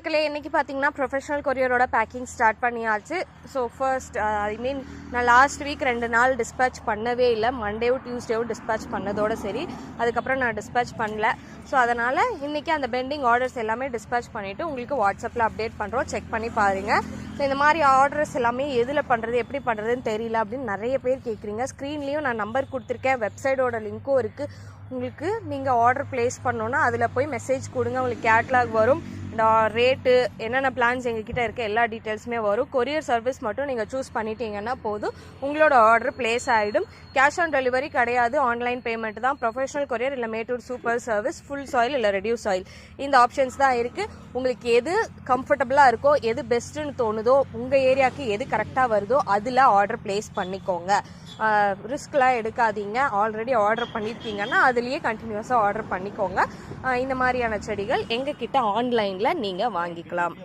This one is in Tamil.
மக்களே இன்னைக்கு பார்த்தீங்கன்னா ப்ரொஃபஷனல் கொரியரோட பேக்கிங் ஸ்டார்ட் பண்ணியாச்சு. ஸோ ஃபர்ஸ்ட் ஐ மீன் நான் லாஸ்ட் வீக் ரெண்டு நாள் டிஸ்பேச் பண்ணவே இல்லை. மண்டேவும் டியூஸ்டேவும் டிஸ்பேச் பண்ணதோட சரி. அதுக்கப்புறம் நான் டிஸ்பேச் பண்ணல. ஸோ அதனால் இன்றைக்கி அந்த பெண்டிங் ஆர்டர்ஸ் எல்லாமே டிஸ்பேச் பண்ணிவிட்டு உங்களுக்கு வாட்ஸ்அப்பில் அப்டேட் பண்ணுறோம் செக் பண்ணி பாருங்கள் ஸோ இந்த மாதிரி ஆர்டர்ஸ் எல்லாமே எதில் பண்ணுறது எப்படி பண்ணுறதுன்னு தெரியல அப்படின்னு நிறைய பேர் கேட்குறீங்க ஸ்க்ரீன்லேயும் நான் நம்பர் கொடுத்துருக்கேன். வெப்சைட்டோட லிங்க்கும் இருக்குது உங்களுக்கு நீங்கள் ஆர்டர் ப்ளேஸ் பண்ணோன்னா அதில் போய் மெசேஜ் கொடுங்க. உங்களுக்கு கேட்லாக் வரும். ரேட்டு என்னென்ன பிளான்ஸ் எங்ககிட்ட இருக்க எல்லா டீட்டெயில்ஸுமே வரும். கொரியர் சர்வீஸ் மட்டும் நீங்கள் சூஸ் பண்ணிட்டீங்கன்னா போதும். உங்களோட ஆர்டர் ப்ளேஸ் ஆகிடும் கேஷ் ஆன் டெலிவரி கிடையாது. ஆன்லைன் பேமெண்ட் தான். ப்ரொஃபஷனல் கொரியர் இல்லை Mettur super service full soil இல்லை ரெடியூஸ் ஆயில் இந்த ஆப்ஷன்ஸ் தான் இருக்குது உங்களுக்கு எது கம்ஃபர்டபுளாக இருக்கோ எது பெஸ்ட்டுன்னு தோணுதோ உங்கள் ஏரியாவுக்கு எது கரெக்டாக வருதோ அதில் ஆர்டர் ப்ளேஸ் பண்ணிக்கோங்க. ரிஸ்க்லாம் எடுக்காதீங்க. ஆல்ரெடி ஆர்டர் பண்ணியிருக்கீங்கன்னா அதுலேயே கண்டினியூஸாக ஆர்டர் பண்ணிக்கோங்க. இந்த மாதிரியான செடிகள் எங்கக்கிட்ட ஆன்லைனில் நீங்கள் வாங்கிக்கலாம்.